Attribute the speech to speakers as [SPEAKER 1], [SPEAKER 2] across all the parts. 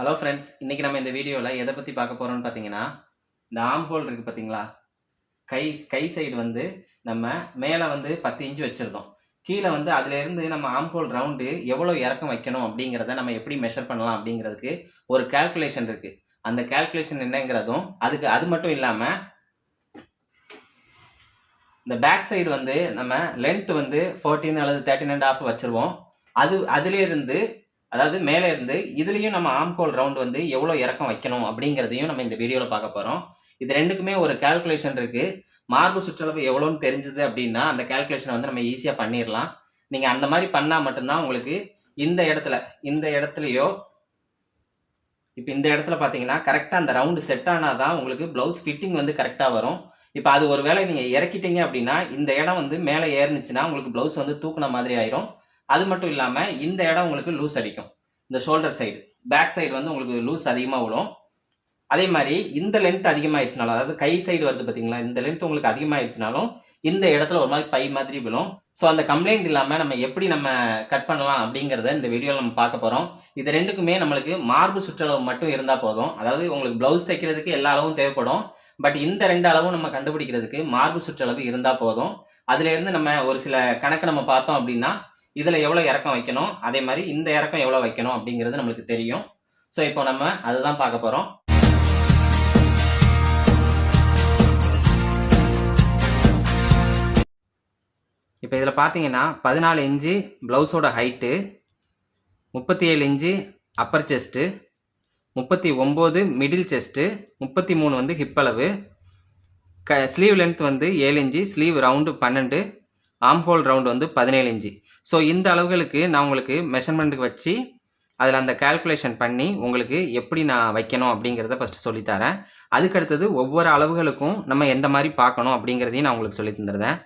[SPEAKER 1] Hello friends இன்றைக்கி நம்ம இந்த வீடியோவில் எதை பற்றி பார்க்க போகிறோம்னு பார்த்தீங்கன்னா இந்த ஆம் ஹோல் இருக்குது பார்த்தீங்களா? கை கை சைடு வந்து நம்ம மேலே வந்து பத்து இன்ச்சு வச்சுருந்தோம். கீழே வந்து அதுலேருந்து நம்ம ஆம் ஹோல் ரவுண்டு எவ்வளோ இறக்கம் வைக்கணும் அப்படிங்கிறத நம்ம எப்படி மெஷர் பண்ணலாம் அப்படிங்கிறதுக்கு ஒரு கால்குலேஷன் இருக்குது அந்த கால்குலேஷன் என்னங்கிறதும் அதுக்கு அது மட்டும் இல்லாமல் இந்த பேக் சைடு வந்து நம்ம லென்த் வந்து ஃபோர்டீன் அல்லது தேர்ட்டின் அண்ட் ஆஃப் வச்சுருவோம். அது அதுலேருந்து அதாவது மேலே இருந்து இதுலேயும் நம்ம ஆம்கோல் ரவுண்ட் வந்து எவ்வளோ இறக்கம் வைக்கணும் அப்படிங்கிறதையும் நம்ம இந்த வீடியோவில் பார்க்க போகிறோம் இது ரெண்டுக்குமே ஒரு கால்குலேஷன் இருக்குது மார்பு சுற்றளவு எவ்வளோன்னு தெரிஞ்சது அப்படின்னா அந்த கால்குலேஷனை வந்து நம்ம ஈஸியாக பண்ணிடலாம். நீங்கள் அந்த மாதிரி பண்ணால் மட்டும்தான் உங்களுக்கு இந்த இடத்துல இந்த இடத்துலையோ இப்போ இந்த இடத்துல பார்த்தீங்கன்னா கரெக்டாக அந்த ரவுண்டு செட் ஆனால் தான் உங்களுக்கு ப்ளவுஸ் ஃபிட்டிங் வந்து கரெக்டாக வரும். இப்போ அது ஒரு வேளை நீங்கள் இறக்கிட்டீங்க அப்படின்னா இந்த இடம் வந்து மேலே ஏறுனுச்சுன்னா உங்களுக்கு ப்ளவுஸ் வந்து தூக்குன மாதிரி ஆயிரும். அது மட்டும் இல்லாமல் இந்த இடம் உங்களுக்கு லூஸ் அடிக்கும். இந்த ஷோல்டர் சைடு பேக் சைடு வந்து உங்களுக்கு லூஸ் அதிகமாக விழும். அதே மாதிரி இந்த லென்த் அதிகமாகிடுச்சுனாலும் அதாவது கை சைடு வருது பார்த்தீங்களா இந்த லென்த் உங்களுக்கு அதிகமாகிடுச்சுனாலும் இந்த இடத்துல ஒரு மாதிரி பை மாதிரி விழும். ஸோ அந்த கம்ப்ளைண்ட் இல்லாமல் நம்ம எப்படி நம்ம கட் பண்ணலாம் அப்படிங்கிறத இந்த வீடியோவில் நம்ம பார்க்க போகிறோம் இது ரெண்டுக்குமே நம்மளுக்கு மார்பு சுற்றளவு மட்டும் இருந்தால் போதும். அதாவது உங்களுக்கு ப்ளவுஸ் தைக்கிறதுக்கு எல்லா அளவும் தேவைப்படும். பட் இந்த ரெண்டு அளவும் நம்ம கண்டுபிடிக்கிறதுக்கு மார்பு சுற்றளவு இருந்தால் போதும். அதுலேருந்து நம்ம ஒரு சில கணக்கு நம்ம பார்த்தோம் அப்படின்னா இதில் எவ்வளோ இறக்கம் வைக்கணும்? அதே மாதிரி இந்த இறக்கம் எவ்வளோ வைக்கணும் அப்படிங்கிறது நம்மளுக்கு தெரியும். ஸோ இப்போ நம்ம அதுதான் பார்க்க போகிறோம் இப்போ இதில் பார்த்தீங்கன்னா பதினாலு இன்ச்சு ப்ளவுஸோட ஹைட்டு முப்பத்தி ஏழு இன்ச்சு அப்பர் செஸ்ட்டு முப்பத்தி ஒம்பது மிடில் செஸ்ட்டு முப்பத்தி மூணு வந்து ஹிப்பளவு க ஸ்லீவ் லென்த் வந்து ஏழு இன்ச்சு ஸ்லீவ் ரவுண்டு பன்னெண்டு ஆம்ஹோல் ரவுண்டு வந்து பதினேழு இன்ச்சு. ஸோ இந்த அளவுகளுக்கு நான் உங்களுக்கு மெஷர்மெண்ட்டுக்கு வச்சு அதில் அந்த கால்குலேஷன் பண்ணி உங்களுக்கு எப்படி நான் வைக்கணும் அப்படிங்கிறத ஃபஸ்ட்டு சொல்லித்தரேன். அதுக்கடுத்தது ஒவ்வொரு அளவுகளுக்கும் நம்ம எந்த மாதிரி பார்க்கணும் அப்படிங்கிறதையும் நான் உங்களுக்கு சொல்லி தந்துடுறேன்.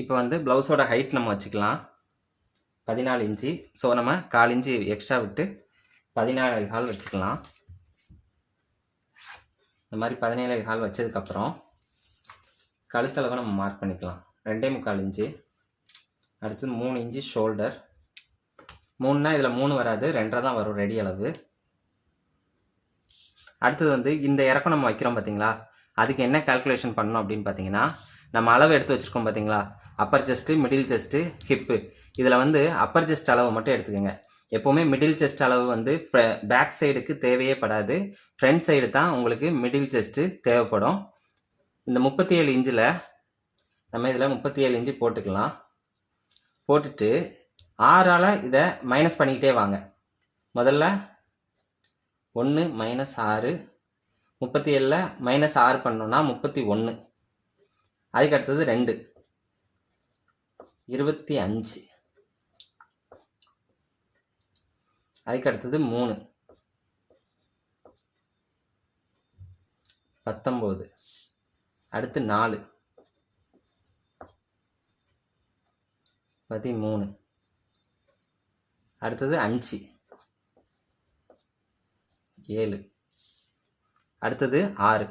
[SPEAKER 1] இப்போ வந்து ப்ளவுஸோட ஹைட் நம்ம வச்சுக்கலாம். பதினாலு இன்ச்சு. ஸோ நம்ம கால் இன்ச்சு எக்ஸ்ட்ரா விட்டு பதினாலு கால் வச்சுக்கலாம். இந்த மாதிரி பதினேழு கால் வச்சதுக்கப்புறம் கழுத்தளவை நம்ம மார்க் பண்ணிக்கலாம். ரெண்டே முக்கால் இன்ச்சு. அடுத்து மூணு இன்ச்சு ஷோல்டர் மூணுனா இதில் மூணு வராது. ரெண்டரை தான் வரும் ரெடி அளவு. அடுத்தது வந்து இந்த இறக்கம் நம்ம வைக்கிறோம் பார்த்தீங்களா அதுக்கு என்ன கால்குலேஷன் பண்ணணும் அப்படின்னு பார்த்தீங்கன்னா நம்ம அளவு எடுத்து வச்சுருக்கோம் பார்த்தீங்களா upper chest middle chest hip இதில் வந்து அப்பர் செஸ்ட் அளவை மட்டும் எடுத்துக்கோங்க. எப்போவுமே மிடில் செஸ்ட் அளவு வந்து பேக் சைடுக்கு தேவையே படாது. ஃப்ரண்ட் சைடு தான் உங்களுக்கு மிடில் செஸ்ட்டு தேவைப்படும். இந்த முப்பத்தி ஏழு இன்ச்சில் நம்ம இதில் முப்பத்தி ஏழு இன்ச்சு போட்டுக்கலாம். போட்டுட்டு ஆறால் இதை மைனஸ் பண்ணிக்கிட்டே வாங்க. முதல்ல ஒன்று மைனஸ் ஆறு. முப்பத்தி ஏழில் மைனஸ் ஆறு பண்ணோன்னா முப்பத்தி ஒன்று அதுக்கு அடுத்தது ரெண்டு. இருபத்தி அஞ்சு. அதுக்கு அடுத்தது மூணு. பத்தொம்போது. அடுத்து நாலு. பதிமூணு. அடுத்தது அஞ்சு. ஏழு. அடுத்தது ஆறு.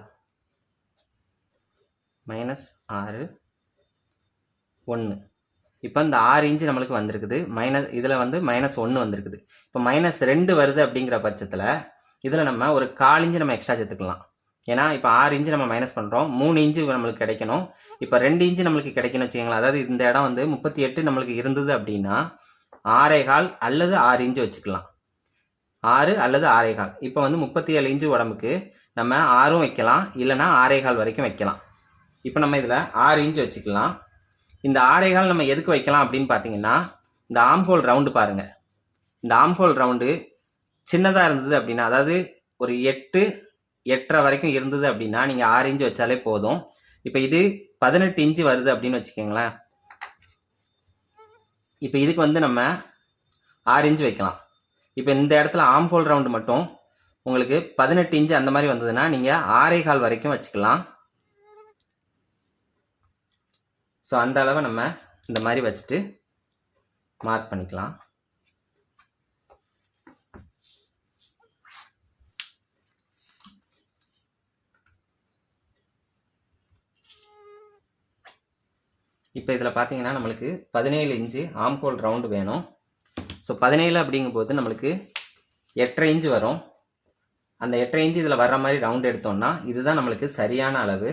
[SPEAKER 1] மைனஸ் ஆறு ஒன்று. இப்போ இந்த ஆறு இன்ச்சு நம்மளுக்கு வந்திருக்குது. மைனஸ் இதில் வந்து மைனஸ் ஒன்று வந்திருக்குது. இப்போ மைனஸ் ரெண்டு வருது அப்படிங்கிற பட்சத்தில் இதில் நம்ம ஒரு கால் இன்ச்சு நம்ம எக்ஸ்ட்ரா சேர்த்துக்கலாம். ஏன்னா இப்போ ஆறு இன்ச்சு நம்ம மைனஸ் பண்ணுறோம் மூணு இன்ச்சு நம்மளுக்கு கிடைக்கணும். இப்போ ரெண்டு இன்ச்சு நம்மளுக்கு கிடைக்கணும் வச்சுக்கோங்களேன். அதாவது இந்த இடம் வந்து முப்பத்தி எட்டு நம்மளுக்கு இருந்தது அப்படின்னா ஆறே கால் அல்லது ஆறு இன்ச்சு வச்சுக்கலாம். ஆறு அல்லது ஆறே கால். இப்போ வந்து முப்பத்தி ஏழு இன்ச்சு உடம்புக்கு நம்ம ஆறும் வைக்கலாம். இல்லைனா ஆறே கால் வரைக்கும் வைக்கலாம். இப்போ நம்ம இதில் ஆறு இன்ச்சு வச்சுக்கலாம். இந்த ஆறே நம்ம எதுக்கு வைக்கலாம் அப்படின்னு பார்த்தீங்கன்னா இந்த ஆம்ஹோல் ரவுண்டு பாருங்கள் இந்த ஆம்ஹோல் ரவுண்டு சின்னதாக இருந்தது அப்படின்னா அதாவது ஒரு எட்டு எட்டரை வரைக்கும் இருந்தது அப்படின்னா நீங்கள் ஆறு இன்ச்சு வச்சாலே போதும். இப்போ இது பதினெட்டு இன்ச்சு வருது அப்படின்னு வச்சுக்கோங்களேன். இப்போ இதுக்கு வந்து நம்ம ஆறு இன்ச்சு வைக்கலாம். இப்போ இந்த இடத்துல ஆம்ஹோல் ரவுண்டு மட்டும் உங்களுக்கு பதினெட்டு இன்ச்சு அந்த மாதிரி வந்ததுன்னா நீங்கள் ஆறே கால் வரைக்கும் வச்சுக்கலாம். ஸோ அந்த அளவை நம்ம இந்த மாதிரி வச்சுட்டு மார்க் பண்ணிக்கலாம். இப்போ இதில் பார்த்தீங்கன்னா நம்மளுக்கு பதினேழு இன்ச்சு ஆம்கோல் ரவுண்டு வேணும். ஸோ பதினேழு அப்படிங்கும்போது நம்மளுக்கு எட்டரை இன்ச்சு வரும். அந்த எட்டரை இன்ச்சு இதில் வர்ற மாதிரி ரவுண்டு எடுத்தோம்னா இதுதான் நம்மளுக்கு சரியான அளவு.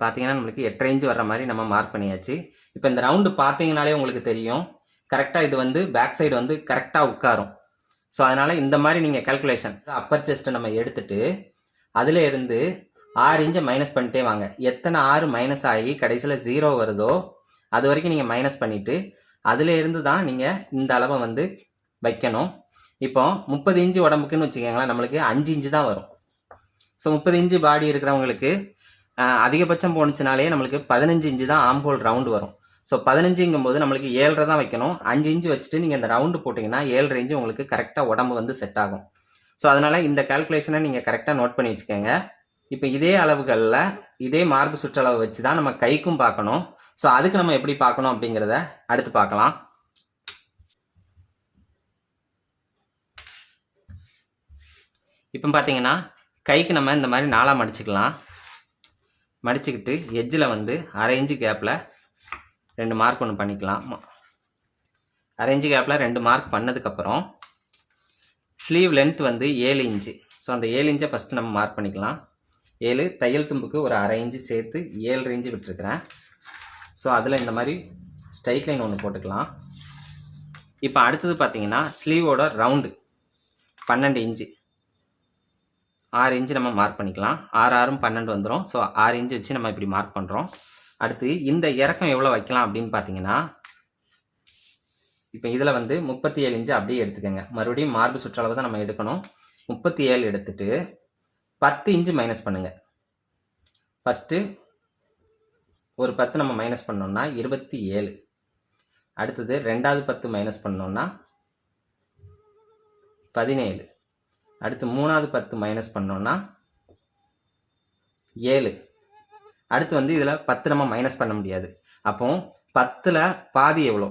[SPEAKER 1] பார்த்தீங்கன்னா நம்மளுக்கு எட்டரை இன்ச்சு வர்ற மாதிரி நம்ம மார்க் பண்ணியாச்சு. இப்போ இந்த ரவுண்டு பார்த்தீங்கனாலே உங்களுக்கு தெரியும். கரெக்டாக இது வந்து பேக் சைடு வந்து கரெக்டாக உட்காரும். ஸோ அதனால் இந்த மாதிரி நீங்கள் கல்குலேஷன் அப்பர் செஸ்ட்டை நம்ம எடுத்துட்டு அதில் இருந்து ஆறு இன்ச்சை மைனஸ் பண்ணிட்டே வாங்க. எத்தனை ஆறு மைனஸ் ஆகி கடைசியில் ஜீரோ வருதோ அது வரைக்கும் நீங்கள் மைனஸ் பண்ணிவிட்டு அதில் இருந்து தான் நீங்கள் இந்த அளவை வந்து வைக்கணும். இப்போ முப்பது இன்ச்சு உடம்புக்குன்னு வச்சுக்கோங்களேன் நம்மளுக்கு அஞ்சு இன்ச்சு தான் வரும். ஸோ முப்பது இன்ச்சு பாடி இருக்கிறவங்களுக்கு அதிகபட்சம் போணுச்சுனாலே நம்மளுக்கு பதினஞ்சு இன்ச்சு தான் ஆம்போல் ரவுண்டு வரும். ஸோ பதினஞ்சுங்கும் போது நம்மளுக்கு ஏழரை தான் வைக்கணும். அஞ்சு இன்ச்சு வச்சுட்டு நீங்கள் இந்த ரவுண்டு போட்டிங்கன்னா ஏழரை இன்ச்சு உங்களுக்கு கரெக்டாக உடம்பு வந்து செட் ஆகும். ஸோ அதனால் இந்த கால்குலேஷனை நீங்கள் கரெக்டாக நோட் பண்ணி வச்சுக்கோங்க. இப்போ இதே அளவுகளில் இதே மார்பு சுற்றளவு வச்சு தான் நம்ம கைக்கும் பார்க்கணும். ஸோ அதுக்கு நம்ம எப்படி பார்க்கணும் அப்படிங்கிறத அடுத்து பார்க்கலாம். இப்போ பார்த்தீங்கன்னா கைக்கு நம்ம இந்த மாதிரி நாளாக மடிச்சுக்கலாம் மடிச்சுக்கிட்டு எட்ஜில் வந்து அரை இன்ச்சு கேப்பில் ரெண்டு மார்க் ஒன்று பண்ணிக்கலாம். ம- அரை இன்ச்சு கேப்பில் ரெண்டு மார்க் பண்ணதுக்கப்புறம் ஸ்லீவ் லென்த் வந்து ஏழு இன்ச்சு ஸோ அந்த ஏழு இன்ச்சை ஃபஸ்ட்டு நம்ம மார்க் பண்ணிக்கலாம். ஏழு தையல் தும்புக்கு ஒரு அரை இன்ச்சு சேர்த்து ஏழு இன்ச்சு விட்டுருக்குறேன். ஸோ அதில் இந்த மாதிரி ஸ்ட்ரைட் லைன் ஒன்று போட்டுக்கலாம். இப்போ அடுத்தது பார்த்தீங்கன்னா ஸ்லீவோட ரவுண்டு பன்னெண்டு இன்ச்சு ஆறு இன்ச்சு நம்ம மார்க் பண்ணிக்கலாம். ஆறு ஆறும் பன்னெண்டு வந்துடும் ஸோ ஆறு இன்ச்சு வச்சு நம்ம இப்படி மார்க் பண்ணுறோம் அடுத்து இந்த இறக்கம் எவ்வளோ வைக்கலாம் அப்படின்னு பார்த்தீங்கன்னா இப்போ இதில் வந்து முப்பத்தி ஏழு இன்ச்சு அப்படியே எடுத்துக்கோங்க. மறுபடியும் மார்பு சுற்றளவு தான் நம்ம எடுக்கணும். முப்பத்தி ஏழு எடுத்துட்டு பத்து இன்ச்சு மைனஸ் பண்ணுங்க. ஃபஸ்ட்டு ஒரு பத்து நம்ம மைனஸ் பண்ணோம்னா இருபத்தி ஏழு அடுத்தது ரெண்டாவது பத்து மைனஸ் பண்ணோம்னா பதினேழு. அடுத்து மூணாவது பத்து மைனஸ் பண்ணோன்னா ஏழு. அடுத்து வந்து இதில் பத்து நம்ம மைனஸ் பண்ண முடியாது. அப்போ பத்தில் பாதி எவ்வளோ?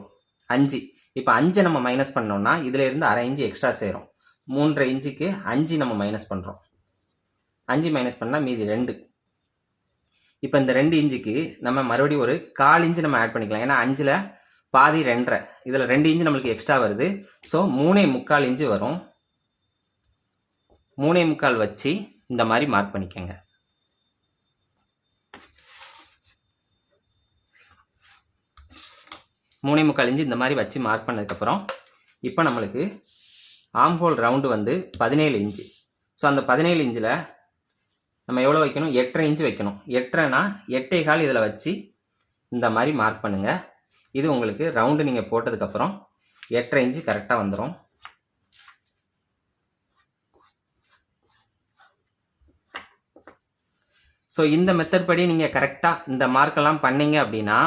[SPEAKER 1] அஞ்சு. இப்போ அஞ்சை நம்ம மைனஸ் பண்ணோம்னா இதில் இருந்து அரை இன்ச்சு எக்ஸ்ட்ரா சேரும். மூன்றரை இன்ச்சுக்கு அஞ்சு நம்ம மைனஸ் பண்ணுறோம் அஞ்சு மைனஸ் பண்ணால் மீதி ரெண்டு. இப்போ இந்த ரெண்டு இன்ச்சுக்கு நம்ம மறுபடியும் ஒரு கால் இன்ச்சு நம்ம ஆட் பண்ணிக்கலாம். ஏன்னா அஞ்சில் பாதி ரெண்டரை. இதில் ரெண்டு இன்ச்சு நம்மளுக்கு எக்ஸ்ட்ரா வருது. ஸோ மூணே முக்கால் இன்ச்சு வரும். மூணே முக்கால் வச்சு இந்த மாதிரி மார்க் பண்ணிக்கோங்க. மூணே முக்கால் இன்ச்சு இந்த மாதிரி வச்சு மார்க் பண்ணதுக்கப்புறம் இப்போ நம்மளுக்கு ஆம்ஹோல் ரவுண்டு வந்து பதினேழு இன்ச்சு. ஸோ அந்த பதினேழு இன்ச்சில் நம்ம எவ்வளோ வைக்கணும்? எட்டரை இன்ச்சு வைக்கணும். எட்டரைனா எட்டே கால் இதில் வச்சு இந்த மாதிரி மார்க் பண்ணுங்கள் இது உங்களுக்கு ரவுண்டு நீங்கள் போட்டதுக்கப்புறம் எட்டரை இன்ச்சு கரெக்டாக வந்துடும் ஸோ இந்த மெத்தட் படி நீங்கள் கரெக்டாக இந்த மார்க்கெல்லாம் பண்ணீங்க அப்படின்னா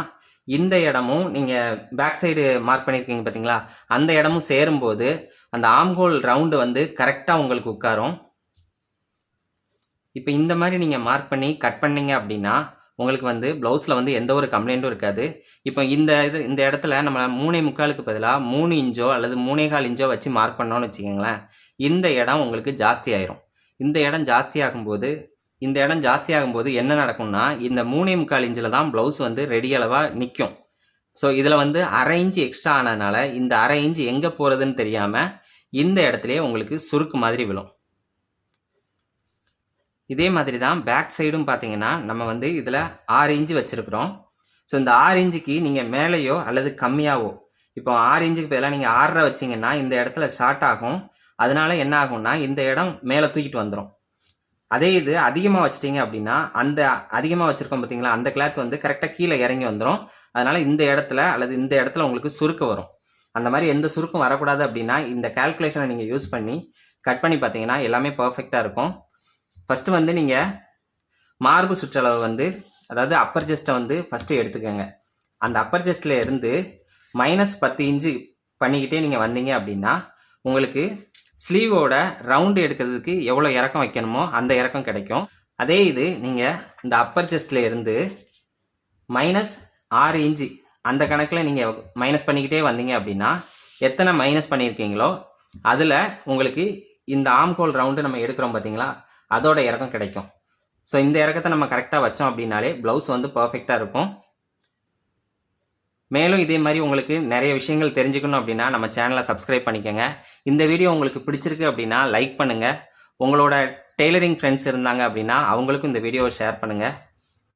[SPEAKER 1] இந்த இடமும் நீங்கள் பேக் சைடு மார்க் பண்ணியிருக்கீங்க பார்த்தீங்களா அந்த இடமும் சேரும்போது அந்த ஆம்ஹோல் ரவுண்டு வந்து கரெக்டாக உங்களுக்கு உட்காரும். இப்போ இந்த மாதிரி நீங்கள் மார்க் பண்ணி கட் பண்ணீங்க அப்படின்னா உங்களுக்கு வந்து ப்ளவுஸில் வந்து எந்த ஒரு கம்ப்ளைண்ட்டும் இருக்காது. இப்போ இந்த இது இந்த இடத்துல நம்ம மூணே முக்காலுக்கு பதிலாக மூணு இன்ச்சோ அல்லது மூணே கால் இன்ச்சோ வச்சு மார்க் பண்ணோன்னு வச்சுக்கோங்களேன் இந்த இடம் உங்களுக்கு ஜாஸ்தி ஆயிரும். இந்த இடம் ஜாஸ்தி ஆகும்போது இந்த இடம் ஜாஸ்தியாகும் போது என்ன நடக்கும்னா இந்த மூணே முக்கால் இன்ச்சில் தான் ப்ளவுஸ் வந்து ரெடி அளவாக நிற்கும் ஸோ இதில் வந்து அரை இன்ச்சு எக்ஸ்ட்ரா ஆனதுனால இந்த அரை இன்ச்சு எங்கே போகிறதுன்னு தெரியாமல் இந்த இடத்துலயே உங்களுக்கு சுருக்கு மாதிரி விழும். இதே மாதிரி தான் பேக் சைடும் பார்த்தீங்கன்னா நம்ம வந்து இதில் ஆறு இன்ச்சு வச்சுருக்குறோம். ஸோ இந்த ஆறு இன்ச்சுக்கு நீங்கள் மேலேயோ அல்லது கம்மியாகவோ இப்போ ஆறு இன்ச்சுக்கு பதிலாக நீங்கள் ஆறரை வச்சிங்கன்னா இந்த இடத்துல ஷார்ட் ஆகும். அதனால என்ன ஆகும்னா இந்த இடம் மேலே தூக்கிட்டு வந்துடும் அதே இது அதிகமாக வச்சிட்டிங்க அப்படின்னா அந்த அதிகமாக வச்சுருக்கோம் பார்த்தீங்களா அந்த கிளாத் வந்து கரெக்டாக கீழே இறங்கி வந்துடும் அதனால் இந்த இடத்துல அல்லது இந்த இடத்துல உங்களுக்கு சுருக்கு வரும். அந்த மாதிரி எந்த சுருக்கும் வரக்கூடாது அப்படின்னா இந்த கால்குலேஷனை நீங்கள் யூஸ் பண்ணி கட் பண்ணி பார்த்தீங்கன்னா எல்லாமே பர்ஃபெக்டாக இருக்கும். ஃபஸ்ட்டு வந்து நீங்கள் மார்பு சுற்றளவு வந்து அதாவது அப்பர் ஜெஸ்ட்டை வந்து ஃபஸ்ட்டு எடுத்துக்கோங்க. அந்த அப்பர் ஜெஸ்ட்டில் இருந்து மைனஸ் பத்து இன்ச்சு பண்ணிக்கிட்டே நீங்கள் வந்தீங்க அப்படின்னா உங்களுக்கு ஸ்லீவோட ரவுண்டு எடுக்கிறதுக்கு எவ்வளோ இறக்கம் வைக்கணுமோ அந்த இறக்கம் கிடைக்கும். அதே இது நீங்கள் இந்த அப்பர் செஸ்டில் இருந்து மைனஸ் ஆறு இன்ச்சு அந்த கணக்கில் நீங்கள் மைனஸ் பண்ணிக்கிட்டே வந்தீங்க அப்படின்னா எத்தனை மைனஸ் பண்ணியிருக்கீங்களோ அதில் உங்களுக்கு இந்த ஆம்கோல் ரவுண்டு நம்ம எடுக்கிறோம் பார்த்தீங்களா அதோட இறக்கம் கிடைக்கும். ஸோ இந்த இறக்கத்தை நம்ம கரெக்டாக வச்சோம் அப்படின்னாலே ப்ளவுஸ் வந்து பர்ஃபெக்டாக இருக்கும். மேலும் இதே மாதிரி உங்களுக்கு நிறைய விஷயங்கள் தெரிஞ்சுக்கணும் அப்படின்னா நம்ம சேனலை சப்ஸ்கிரைப் பண்ணிக்கோங்க. இந்த வீடியோ உங்களுக்கு பிடிச்சிருக்கு அப்படின்னா லைக் பண்ணுங்கள் உங்களோட டெய்லரிங் ஃப்ரெண்ட்ஸ் இருந்தாங்க அப்படின்னா அவங்களுக்கும் இந்த வீடியோவை ஷேர் பண்ணுங்கள்